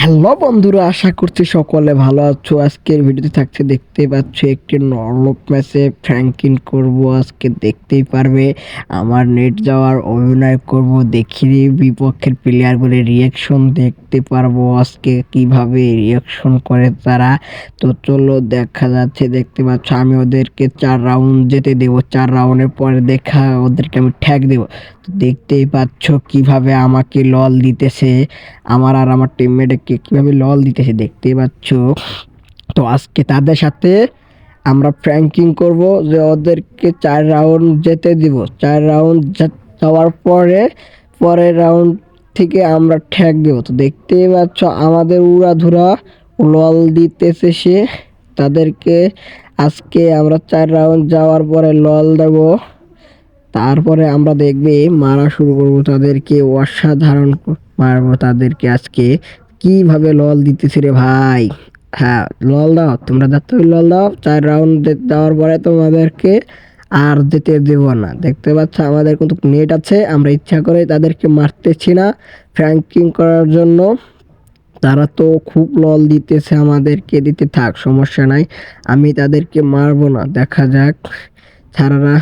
Hello বন্ধুরা, আশা করছি সকলে ভালো আছো। আজকের ভিডিওতে থাকছে দেখতে পাচ্ছ, একটি নরলপ ম্যাচে ফ্র্যাঙ্কিন করব। আজকে দেখতেই পারবে, আমার নেট যাওয়ার অভিনয় করব, দেখিয়ে বিপক্ষের প্লেয়ারগুলির রিয়াকশন দেখতে পারব। আজকে কীভাবে রিয়াকশন করে তারা? তো চলো, দেখা যাচ্ছে, দেখতে পাচ্ছ, আমি ওদেরকে চার রাউন্ড যেতে দেবো। চার রাউন্ডের পরে দেখা, ওদেরকে আমি ঠ্যাক দেবো। দেখতেই পাচ্ছ, কীভাবে আমাকে লল দিতেছে। আমার আর আমার টিমমেটকে কীভাবে লল দিতেছে দেখতে পাচ্ছ। তো আজকে তাদের সাথে আমরা ফ্র্যাঙ্কিং করব যে ওদেরকে চার রাউন্ড যেতে দিব। চার রাউন্ড যাওয়ার পরে, পরের রাউন্ড থেকে আমরা ঠ্যাক দেব। তো দেখতেই পাচ্ছ আমাদের উড়াধুরা লল দিতেছে সে। তাদেরকে আজকে আমরা চার রাউন্ড যাওয়ার পরে লল দেবো। তারপরে আমরা দেখবে মারা শুরু করব তাদেরকে। অসাধারণ ক- মারবো তাদেরকে আজকে। কীভাবে লল দিতেছি রে ভাই? হ্যাঁ লল দাও, তোমরা যাতে লল দাও, চার রাউন্ড দেওয়ার পরে তোমাদেরকে আর যেতে দেব না। দেখতে পাচ্ছ, আমাদের কিন্তু নেট আছে, আমরা ইচ্ছা করে তাদেরকে মারতেছি না। ফ্র্যাঙ্কিং করার জন্য তারা তো খুব লল দিতেছে আমাদেরকে, দিতে থাক, সমস্যা নাই। আমি তাদেরকে মারবো না। দেখা যাক, ছাড়ারা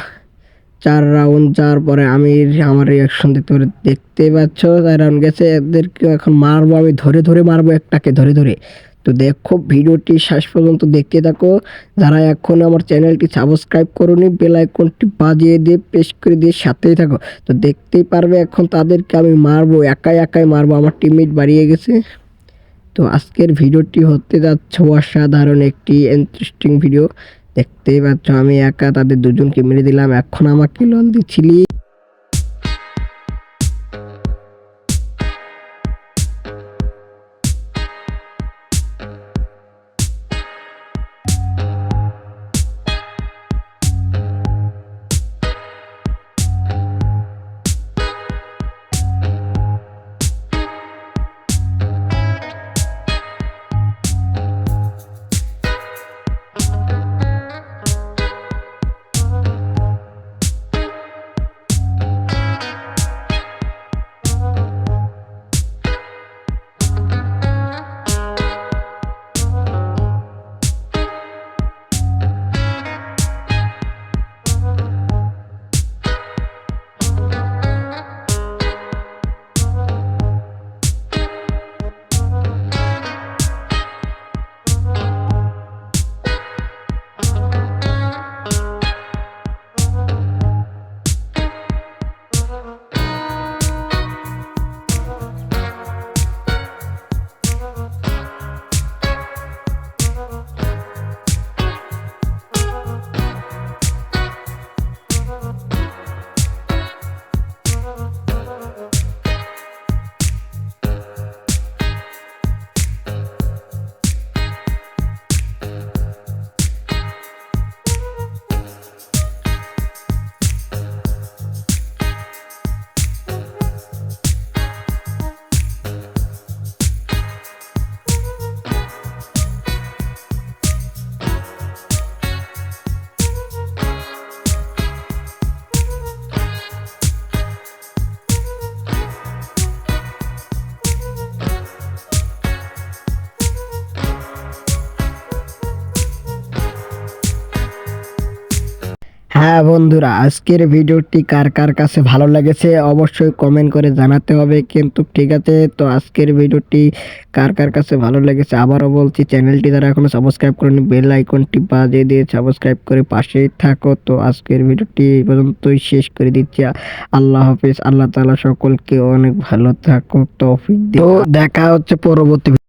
চার রাউন্ড যাওয়ার পরে আমি আমার রিয়াকশন দেখতে পারে। দেখতে পাচ্ছ, চার রাউন্ড গেছে। এদেরকে এখন মারবো আমি, ধরে ধরে মারবো একটাকে, ধরে ধরে। তো দেখো, ভিডিওটি শেষ পর্যন্ত দেখতে থাকো। যারা এখন আমার চ্যানেলটি সাবস্ক্রাইব করুনি বেল আইকনটি বাজিয়ে দিয়ে পেশ করে দিয়ে সাথেই থাকো। তো দেখতেই পারবে, এখন তাদেরকে আমি মারবো, একাই একাই মারবো। আমার টিমমেট বাড়িয়ে গেছে। তো আজকের ভিডিওটি হতে যাচ্ছে অসাধারণ একটি ইন্টারেস্টিং ভিডিও দেখতেই পাচ্ছ আমি একা তাদের দুজনকে মেরে দিলাম। এখন আমাকে লল দিচ্ছিলি। হ্যাঁ বন্ধুরা, আজকের ভিডিওটি কার কার কাছে ভালো লেগেছে অবশ্যই কমেন্ট করে জানাতে হবে। কিন্তু ঠিক আছে, তো আজকের ভিডিওটি কার কার কাছে ভালো লেগেছে আবারও বলছি, চ্যানেলটি যারা এখনও সাবস্ক্রাইব করেনি বেল আইকনটি বাজিয়ে দিয়ে সাবস্ক্রাইব করে পাশেই থাকো। তো আজকের ভিডিওটি এই পর্যন্তই শেষ করে দিচ্ছি। আল্লাহ হাফিজ, আল্লাহ তাআলা সকলকে অনেক ভালো থাকো তো দেখা হচ্ছে পরবর্তী